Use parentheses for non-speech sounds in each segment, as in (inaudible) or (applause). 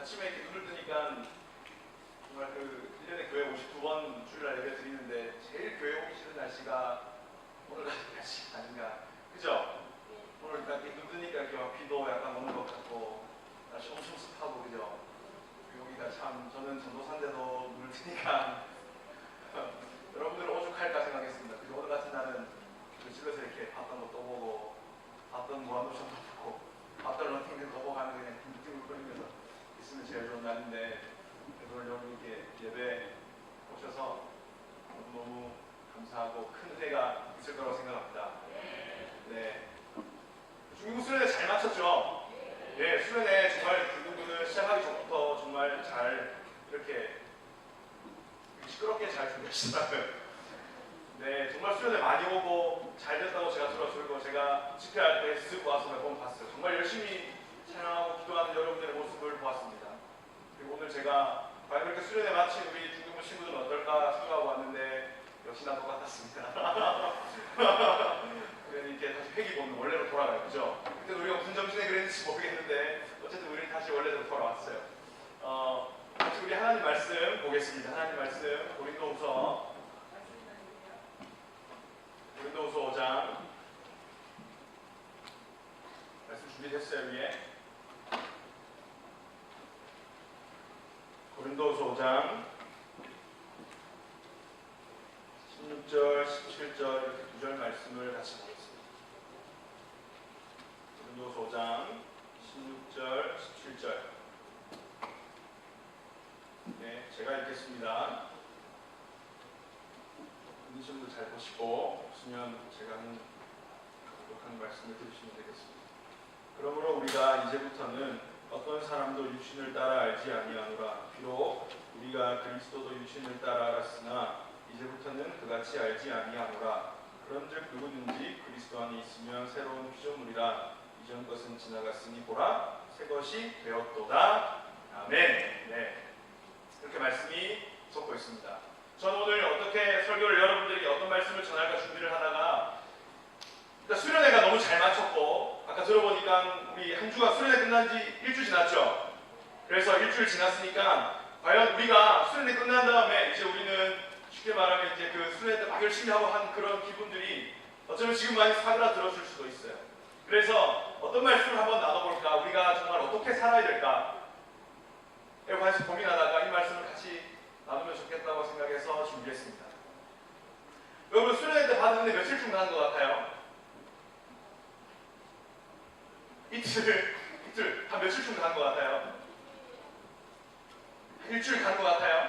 아침에 이렇게 눈을 뜨니까 정말 그 1년에 교회 52번 주일날 예배 드리는데 제일 교회 오기 싫은 날씨가 오늘 같은 날씨 아닌가 그죠? 오늘 딱 이렇게 눈 뜨니까 이렇게 막 비도 약간 오는 것 같고 날씨 엄청 습하고 그죠? 여기가 참 저는 전도사인데도 눈을 뜨니까 (laughs) 여러분들은 오죽할까 생각했습니다. 그리고 오늘 같은 날은 그 집에서 이렇게 봤던 것도 보고 봤던 무한도전도 보고 봤던 런닝맨도 보고 하는 그냥 느낌을 끌면서 있으면 제일 좋은 날인데 그래서 오늘 여러분께 예배 오셔서 너무너무 감사하고 큰 은혜가 있을 거라고 생각합니다. 네. 중국 수련회 잘 마쳤죠? 예, 수련회 정말 중국은 시작하기 전부터 정말 잘 이렇게 시끄럽게 잘 준비하시더라고요. 네, 정말 수련회 많이 오고 잘 됐다고 제가 들었어요. 그리고 제가 집회할 때 쓱 와서 몇 번 봤어요. 정말 열심히 찬양하고 기도하는 여러분들의 모습을 보았습니다. 그리고 오늘 제가 과연 그렇게 수련회 마친 우리 중국문 친구들은 어떨까 생각하고 왔는데 역시나 똑같았습니다. (laughs) 그래서 이렇게 다시 회기 보면 원래로 돌아가요. 그죠? 그때 우리가 무슨 정신에 그랬는지 모르겠는데 어쨌든 우리는 다시 원래대로 돌아왔어요. 어, 우리 하나님 말씀 보겠습니다. 하나님 말씀 고린도후서 고린도후서 5장 말씀 준비됐어요 위에 고린도후서 5장 16절, 17절 이렇게 두 절 말씀을 같이 보겠습니다. 고린도후서 5장 16절, 17절 네, 제가 읽겠습니다. 읽으신 분들 잘 보시고 없으면 제가 하는 독한 말씀을 들으시면 되겠습니다. 그러므로 우리가 이제부터는 어떤 사람도 육신을 따라 알지 아니하노라. 비록 우리가 그리스도도 육신을 따라 알았으나 이제부터는 그같이 알지 아니하노라. 그런즉 누구든지 그리스도 안에 있으면 새로운 피조물이라 이전 것은 지나갔으니 보라 새 것이 되었도다. 아멘. 네. 이렇게 말씀이 섞고 있습니다. 저는 오늘 어떻게 설교를 여러분들에게 어떤 말씀을 전할까 준비를 하다가 일단 수련회가 너무 잘 마쳤고 아까 우리 한 주가 수련회 끝난 지 일주 지났죠. 그래서 일주일 지났으니까 과연 우리가 수련회 끝난 다음에 이제 우리는 쉽게 말하면 이제 그 수련회 때 막 열심히 하고 한 그런 기분들이 어쩌면 지금 많이 사그라들었을 수도 있어요. 그래서 어떤 말씀을 한번 나눠볼까? 우리가 정말 어떻게 살아야 될까? 에 관해서 고민하다가 이 말씀을 같이 나누면 좋겠다고 생각해서 준비했습니다. 여러분 수련회 때 받았는데 며칠쯤 간 것 같아요? 이틀, 이틀, 한 며칠쯤 간것 같아요? 한 일주일 간 것 같아요?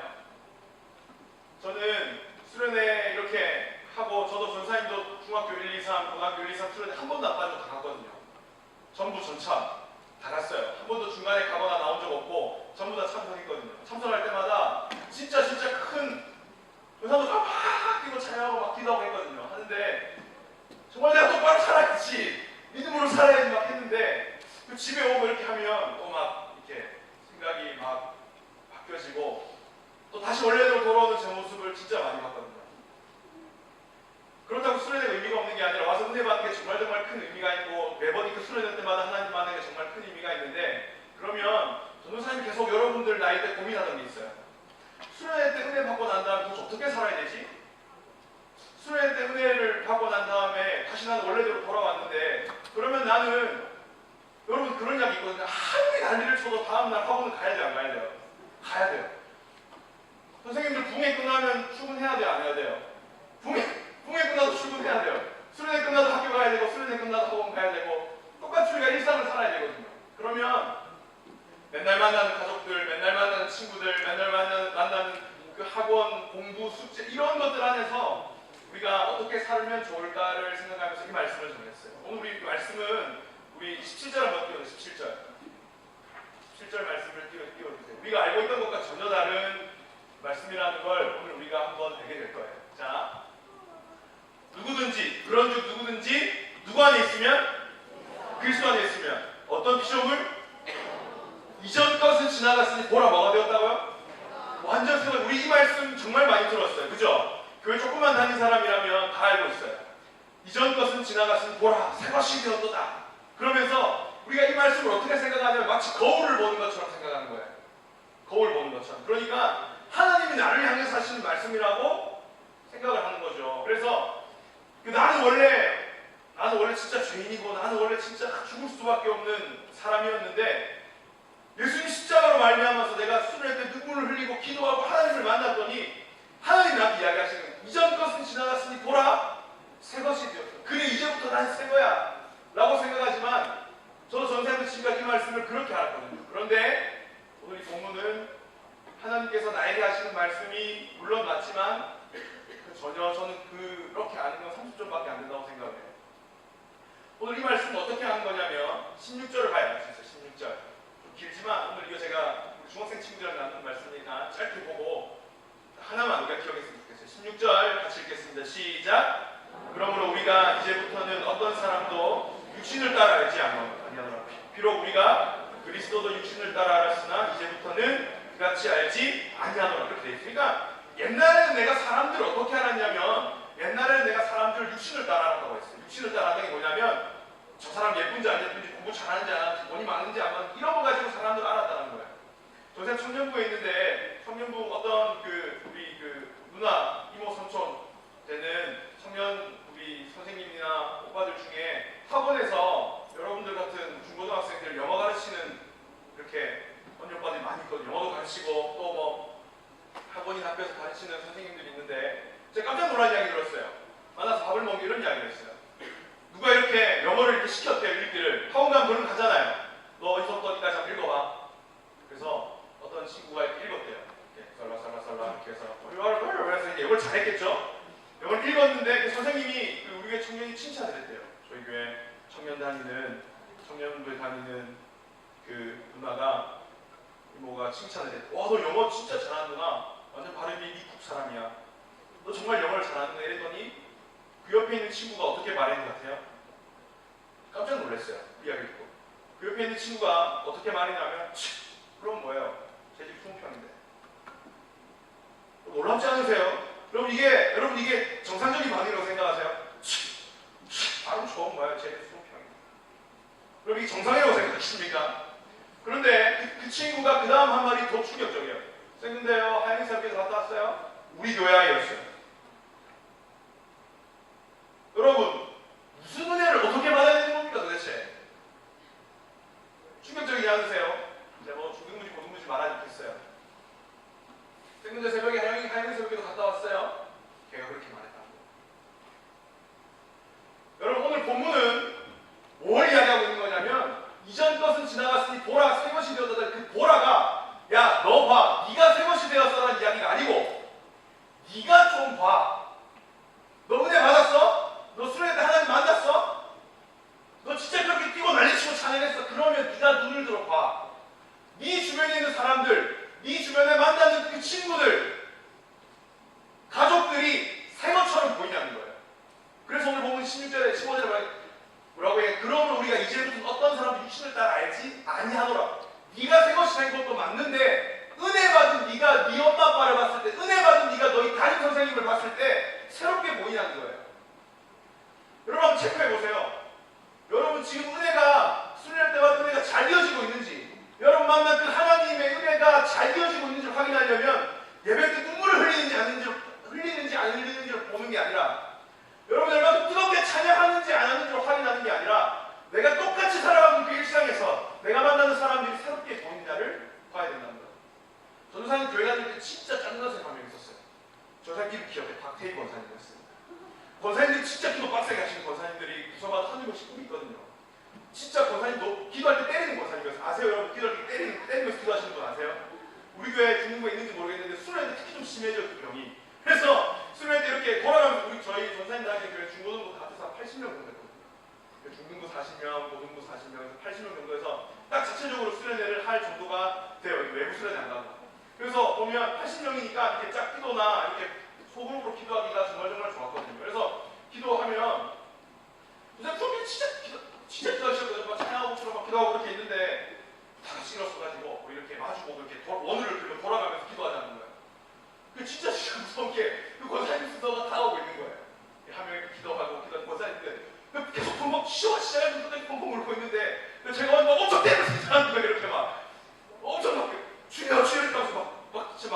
저는 수련회 이렇게 하고 저도 전사님도 중학교 1, 2, 3, 고등학교 1, 2, 3 수련회 한 번도 안 빠지고 다 갔거든요. 전부 전차 다 갔어요. 한 번도 중간에 가거나 나온 적 없고 전부 다 참석했거든요. 참석할 때마다 진짜 진짜 큰 의사도 막 뛰고 찬양하고 막 기도하고 했거든요. 하는데 정말 내가 똑바로 살아야지 믿음으로 살아야지 막 집에 오고 이렇게 하면 또 막 이렇게 생각이 막 바뀌어지고 또 다시 원래대로 돌아오는 제 모습을 진짜 많이 봤거든요. 그렇다고 수련회가 의미가 없는 게 아니라 와서 은혜 받는 게 정말 정말 큰 의미가 있고 매번 이렇게 수련회 때마다 하나님 만나는 게 정말 큰 의미가 있는데 그러면 전도사님 계속 여러분들 나이 때 고민하는 게 있어요. 수련회 때 은혜 받고 난 다음에 도대체 어떻게 살아야 되지? 수련회 때 은혜를 받고 난 다음에 다시 나는 원래대로 돌아왔는데 그러면 나는 여러분 그런 이야기 있거든요. 아무리 난리를 쳐도 다음날 학원은 가야 돼요 안 가야 돼요? 가야 돼요. 선생님들 붕해 끝나면 출근해야 돼요 안 해야 돼요? 붕해, 붕해 끝나도 출근해야 돼요. 수련회 끝나도 학교 가야 되고 수련회 끝나도 학원 가야 되고 똑같이 우리가 일상을 살아야 되거든요. 그러면 맨날 만나는 가족들, 맨날 만나는 친구들, 맨날 만나는, 만나는 그 학원, 공부, 숙제 이런 것들 안에서 우리가 어떻게 살면 좋을까를 생각하면서 이 말씀을 전했어요. 오늘 우리 말씀은 우리 17절 한번 띄워주세요. 17절. 17절 말씀을 띄워, 띄워주세요. 우리가 알고 있던 것과 전혀 다른 말씀이라는 걸 오늘 우리가 한번 알게 될 거예요. 자, 누구든지 그런 즉 누구든지 누구 안에 있으면 그리스도 안에 있으면 어떤 피조물 이전 것은 지나갔으니 보라 뭐가 되었다고요? 완전 새로 우리 이 말씀 정말 많이 들었어요. 그죠? 교회 조금만 다닌 사람이라면 다 알고 있어요. 이전 것은 지나갔으니 보라 새 것이 되었도다. 그러면서 우리가 이 말씀을 어떻게 생각하냐면 마치 거울을 보는 것처럼 생각하는 거예요. 그러니까 하나님이 나를 향해서 하시는 말씀이라고 생각을 하는 거죠. 그래서 그 나는 원래 나는 원래 진짜 죄인이고 나는 원래 진짜 죽을 수밖에 없는 사람이었는데 예수님 십자가로 말미암아서 내가 수련회 때 눈물을 흘리고 기도하고 하나님을 만났더니 하나님 나한테 이야기하시는 거예요. 이전 것은 지나갔으니 보라 새 것이 되었어. 그래 이제부터 난 새 거야 라고 생각하지만 저도 전사님 지금까지 이 말씀을 그렇게 알았거든요. 그런데 오늘 이 본문은 하나님께서 나에게 하시는 말씀이 물론 맞지만 그 전혀 저는 그렇게 아는 건 30점밖에 안 된다고 생각해요. 오늘 이 말씀은 어떻게 하는 거냐면 16절을 봐야 진짜 16절. 좀 길지만 오늘 이거 제가 우리 중학생 친구들이랑 나눈 말씀이니까 짧게 보고 하나만 우리가 기억했으면 좋겠어요. 16절 같이 읽겠습니다. 시작. 그러므로 우리가 이제부터는 어떤 사람도 육신을 따라 알지. 아니하노라. 비록 우리가 그리스도도 육신을 따라 알았으나 이제부터는 그같이 알지 아니하노라. 그렇게 돼 있으니까 옛날에는 내가 사람들을 어떻게 알았냐면 옛날에는 내가 사람들을 육신을 따라 알았다고 했어요. 육신을 따라 하는 게 뭐냐면 저 사람 예쁜지 안 예쁜지 공부 잘하는지 안 하는지 돈이 많은지 안 많은지 이런 거 가지고 사람들을 알았다는 거예요. 저새 청년부에 있는데 청년부 어떤 그 우리 그 누나 이모 삼촌 되는 청년 우리 선생님이나 오빠들 중에 학원에서 여러분들 같은 중고등학생들 영어 가르치는 이렇게 언니 오빠들이 많이 있거든요. 영어도 가르치고 또 뭐 학원인 학교에서 가르치는 선생님들이 있는데 제가 깜짝 놀란 이야기 들었어요. 만나서 밥을 먹는 이런 이야기를 했어요. 누가 이렇게 영어를 이렇게 시켰대요, 읽기를. 학원 가면 그런 거 하잖아요. 너 어디서부터 어디까지 한번 읽어봐. 그래서 어떤 친구가 이렇게 읽었대요. 이렇게 썰라썰라썰라 이렇게 해서 어, 그래서 이제 영어를 잘했겠죠. 영어를 읽었는데 그 선생님이 그 우리 교회 청년이 칭찬을 했대요. 저희 교회 청년 다니는 청년부에 다니는 그 누나가 이모가 칭찬을 했대. 와, 너 영어 진짜 잘하는구나. 완전 발음이 미국 사람이야. 너 정말 영어를 잘하는데 이랬더니 그 옆에 있는 친구가 어떻게 말했는 것 같아요? 깜짝 놀랐어요. 그 이야기 듣고. 그 옆에 있는 친구가 어떻게 말했냐면 치, 그럼 뭐예요? 제집 20평인데. 놀랍지 않으세요? 여러분 이게 여러분 이게 정상적인 반응이라고 생각하세요? 바로 좋은 거예요. 제집 20평인데. 여러분 이게 정상이라고 생각하십니까? 그런데 그, 그 친구가 그 다음 한 말이 더 충격적이에요. 쌤 근데요 하양사학교에서 갔다 왔어요? 우리 교회 아이였어요. 여러분 무슨 은혜를 어떻게 받아야 되는 겁니까 도대체? 충격적이지 않으세요? 이제 뭐 중등부지 고등부지 말하지 않겠어요. 근데 새벽에 하영이 하영이 새벽에도 갔다 왔어요. 걔가 그렇게 말했다고. 여러분 오늘 본문은 뭘 이야기하고 있는 거냐면 이전 것은 지나갔으니 보라 새 것이 되었다. 그 보라가 야 너 봐, 네가 새 것이 되었어라는 이야기가 아니고 네가 좀 봐. 너 은혜 받았어? 너 수련회 때 하나님 만났어? 너 진짜 그렇게 뛰고 난리치고 찬양했어? 그러면 네가 눈을 들어 봐. 네 주변에 있는 사람들, 네 주변에 만나는 그 친구들, 가족들이 새 것처럼 보이냐는 거예요. 그래서 오늘 보면 16절에 15절에 뭐라- 뭐라고 해? 그러므로 우리가 이제부터 어떤 사람도 육신을 따라 알지 아니하노라. 네가 새 것이 된 것도 맞는데 은혜 받은 네가 네 엄마 아빠를 봤을 때, 은혜 받은 네가 너희 담임 선생님을 봤을 때 새롭게 보이냐는 거예요. 여러분 한번 체크해 보세요. 여러분 지금 은혜가 수련할 때마다 은혜가 잘 이어지고 있는지 여러분 만난 그 하나님의 은혜가 잘 이어지고 있는지를 확인하려면 예배 때 눈물을 흘리는지 아닌지 흘리는지 안 흘리는지를 보는 게 아니라 여러분 얼마나 뜨겁게 찬양하는지 안 하는지를 확인하는 게 아니라 내가 똑같이 살아가는 그 일상에서 내가 만나는 사람들이 새롭게 보이느냐를 봐야 된다는 거예요. 전도사님 교회 다닐 때 진짜 짜증나서 한명 있었어요. 저 사람 이름 기억해 박태희 권사님이었어요. 권사님들이 진짜 기도 빡세게 꿈이 있거든요. 진짜 권사님 너 기도할 때 때리는 권사님이었어요. 아세요 여러분? 기도할 때 때리는, 때리면서 기도하시는 분 아세요? 우리 교회 중국에 있는지 모르겠는데 술에 특히 좀 심해져요 그 병이. 그래서 술에 때 이렇게 돌아가면서 우리 저희 전사님 다니는 교회 중고등부 다 합쳐서 한 80명 정도 됐거든요. 중등부 40명, 고등부 40명, 80명 정도에서 딱 자체적으로 수련회를 할 정도가 돼요. 이 외부 수련회 안 가고. 그래서 보면 80명이니까 이렇게 짝 기도나 이렇게 소그룹으로 기도하기가 정말 정말 좋았거든요. 그래서 기도하면 요새 프로필 진짜 기도, 진짜 기도하시거든요. 막 찬양하고처럼 막 기도하고 이렇게 있는데 다 같이 일어서가지고 뭐 이렇게 마주보고 이렇게 도, 원을 들고 돌아가면서 기도하자는 거예요. 그 진짜 진짜 무서운 게그 권사님 순서가 다 오고 있는 거예요. 한 명이 기도하고 기도하고 권사님들 그 계속 펑펑 쉬어 시작해서 끝까지 펑펑 울고 있는데 제가 막 엄청 때려서 잘하는 거예요. 이렇게 막 엄청 막 주여 주여 이러면서 막, 막 진짜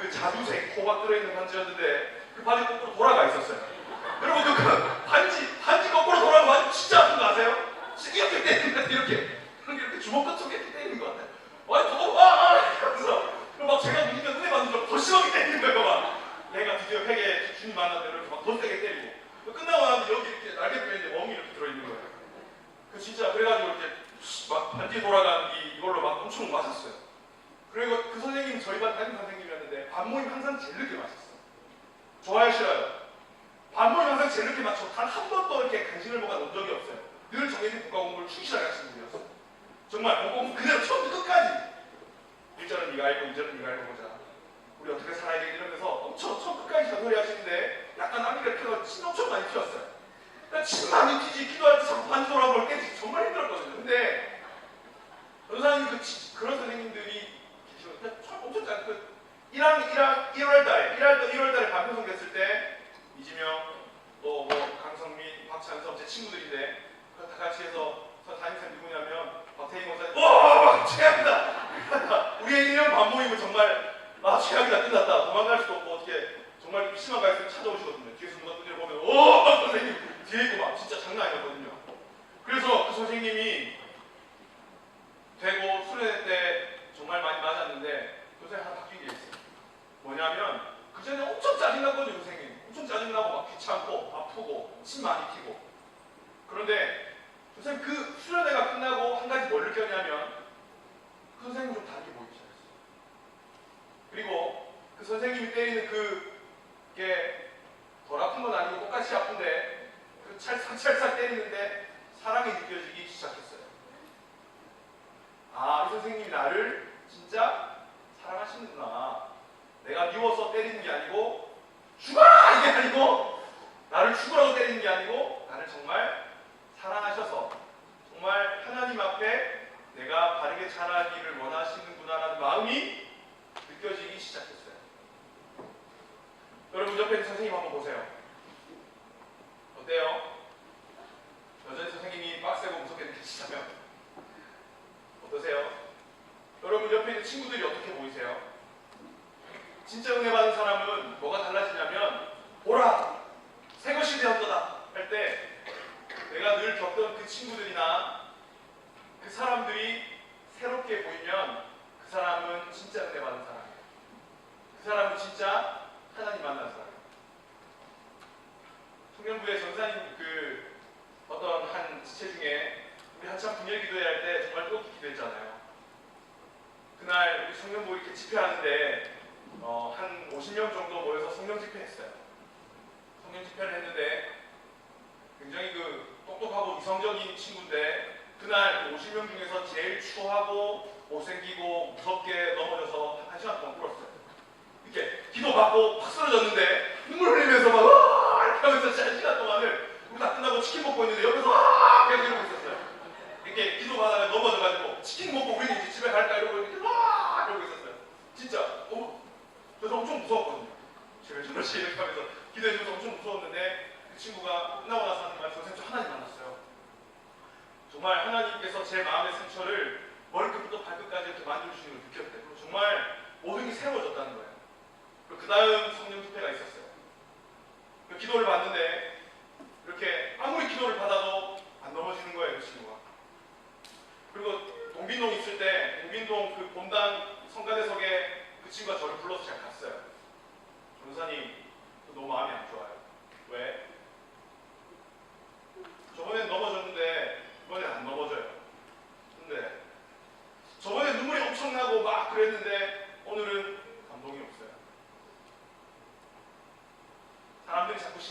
그 자두색 호박 들어있는 반지였는데 그 반지 거꾸로 돌아가 있었어요. 여러분 그, 그 반지 반지 거꾸로 돌아가면 반지 진짜 아픈 거 아세요? 이렇게 때리는 것 같아 이렇게 이렇게 주먹 같은 게 이렇게 때리는 것 같아요. 아니 저거 아, 아 이러면서 막 제가 눈이가 눈에 맞는 줄더 심하게 때리는 거예요 막. 내가 드디어 회계 주님 만났는데 이렇게 막 더 세게 때리고 끝나고 나면 여기 이렇게 날개 뼈인데 멍이 이렇게 들어있는 거예요. 그 진짜 그래가지고 이렇게 막 반지 돌아간 이 이걸로 막 엄청 맞았어요. 그리고 그 선생님 저희 반 담임 선생님이었는데 반 모임 항상 제일 늦게 맞았어요. 좋아요 싫어요? 반 모임 항상 제일 늦게 맞춰 단 한 번도 이렇게 간식을 먹어 놓은 적이 없어요. 늘 정해진 국가 공부를 충실하게 하시는 분이었어요. 정말 공부 그대로 처음부터 끝까지 1절은 네가 알고 2절은 네가 알고 보자. 우리 어떻게 살아야 되겠 이러면서 엄청 처음 끝까지 잔소리 하시는데 약간 앞니가 펴서 침 엄청 많이 튀었어요. 그러니까 침 많이 튀지 기도할 때 자꾸 반지 돌아볼 때 정말 힘들었거든요. 근데 변호사님 그 치- 그런 선생님들이 계시는데 참 엄청 잘 그 1학 1학 1월 달 1월 1월 달에 반편성 됐을 때 이지명 또 뭐 강성민 박찬섭 제 친구들인데 그다 같이 해서 저 담임쌤 누구냐면 박태희 목사님. 와 최악이다! (laughs) 우리의 1년 반 모임은 정말 아 최악이다. 끝났다. 도망갈 수도 없고 어떻게 정말 심한 가 있으면 찾아오시거든요. 뒤에서 누가 두드려 보면 오 선생님 뒤에 있고 막 진짜 장난 아니었거든요 그래서 그 선생님이 되고 수련회 때 정말 많이 맞았는데 요새 하나 바뀐 게 있어요. 뭐냐면 그 전에 엄청 짜증났거든요, 선생님. 엄청 짜증나고 막 귀찮고 아프고 침 많이 튀고. 그런데 선생님 그 수련회가 끝나고 한 가지 뭘 느꼈냐면 그 선생님 좀 다르게 보이기 시작했어요. 그리고 그 선생님이 때리는 그게 덜 아픈 건 아니고 똑같이 아픈데 그 찰싹찰싹 때리는데 사랑이 느껴지기 시작했어요. 아, 이 선생님이 나를 진짜 사랑하시는구나. 내가 미워서 때리는 게 아니고 죽어라! 이게 아니고 나를 죽으라고 때리는 게 아니고 나를 정말 사랑하셔서 정말 하나님 앞에 내가 바르게 자라기를 원하시는구나라는 마음이 느껴지기 시작했어요. 여러분 옆에 있는 선생님 한번 보세요. 어때요? 여전히 선생님이 빡세고 무섭게 느껴지시다면 어떠세요? 여러분 옆에 있는 친구들이 어떻게 보이세요? 진짜 은혜 받은 사람은 뭐가 달라지냐면 보라 새 것이 되었도다 할 때 내가 늘 겪던 그 친구들이나 그 사람들이 새롭게 보이면 그 사람은 진짜 은혜 받은 사람이에요. 그 사람은 진짜 하나님 사람이에요. 청년부의 전사님 그 어떤 한 지체 중에 우리 한참 분열 기도회 할 때 정말 뜨겁게 기도했잖아요. 그날 우리 성령부 이렇게 집회하는데 어, 한 50명 정도 모여서 성령 집회했어요. 성령 집회를 했는데 굉장히 그 똑똑하고 이성적인 친구인데 그날 그 50명 중에서 제일 추하고 못생기고 무섭게 넘어져서 한 시간 동안 울었어요. 이렇게 기도받고 팍 쓰러졌는데 눈물 흘리면서 막 으아 이렇게 하면서 한 시간 동안을 우리 다 끝나고 치킨 먹고 있는데 옆에서 와 계속 이러고 있었어요. 이렇게 기도받다가 넘어져가지고 치킨 먹고 우리 이제 집에 갈까 이러고 이렇게 와 이러고 있었어요. 진짜 어, 그래서 엄청 무서웠거든요. 제가 저렇게 이렇게 하면서 기도해주면서 엄청 무서웠는데 그 친구가 끝나고 나서 하는 말씀 선생님 저 하나님 만났어요. 정말 하나님께서 제 마음의 상처를 머리끝부터 발끝까지 이렇게 만져주시는 걸 느꼈대. 그리고 정말 모든 게 새로워졌다는 거예요. 그 다음 성령 집회가 있었어요. 그 기도를 받는데 이렇게 아무리 기도를 받아도 안 넘어지는 거예요, 그 친구가. 그리고 동빈동 있을 때 동빈동 그 본당 성가대석에 그 친구가 저를 불러서 제가 갔어요. 전사님 너무 마음이 안 좋아요. 왜? 저번엔 넘어졌는데 이번엔 안 넘어져요. 근데 저번에 눈물이 엄청나고 막 그랬는데 오늘은 감동이 없어요.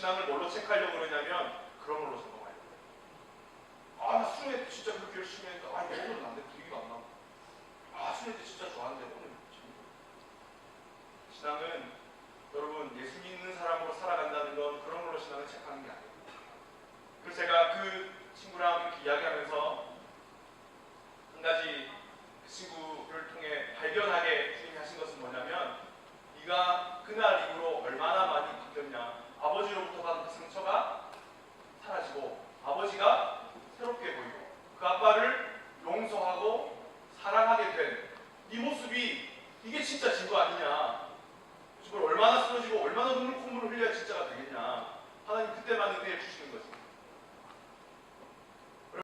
신앙을 뭘로 체크하려고